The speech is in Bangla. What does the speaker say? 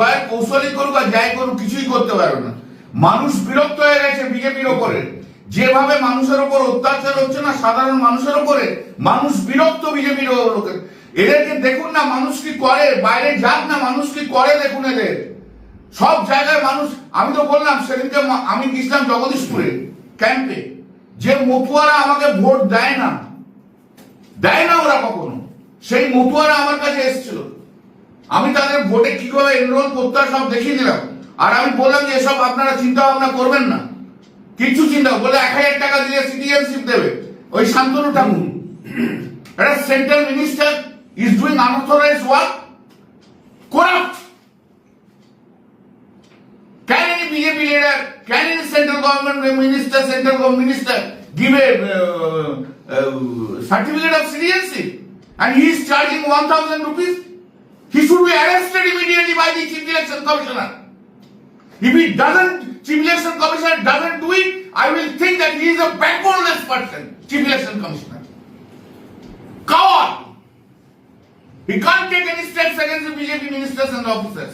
জয়ের কৌশলী করুক আর যাই করুক, কিছুই করতে পারবে না। মানুষ বিরক্ত হয়ে গেছে বিজেপির ওপরে। যেভাবে মানুষের ওপর অত্যাচার হচ্ছে না, সাধারণ মানুষের ওপরে, মানুষ বিরক্ত বিজেপির লোকের। এদেরকে দেখুন না, মানুষ কি করে, বাইরে যাক না, মানুষ কি করে দেখুন এদের? সব জায়গায় মানুষ, আমি তো বললাম, সেদিনকে আমি গেছিলাম জগদীশপুরে, ক্যাম্পে। যে মতুয়ারা আমাকে ভোট দেয় না দেয় না ওরা কখনো। সেই মতুয়ারা আমার কাছে এসেছিল। আমি তাদের ভোটে কীভাবে এনরোল করতে সব দেখিয়ে দিলাম। আর আমি বললাম যে এসব আপনারা চিন্তা ভাবনা করবেন না। কিছু চিন্তা, বলে এক হাজার টাকা দিয়ে সিটিজেনশিপ দেবে। ওই শান্তনু ঠাকুর। এটা central minister is doing unauthorised work corrupt can BJP leader central government minister central government minister give certificate of citizenship and he charging one thousand rupees He should be arrested immediately by the chief election commissioner. If he doesn't, chief election commissioner doesn't do it, I will think that he is a backboneless person, chief election commissioner. Coward! He can't take any steps against the BJP ministers and officers.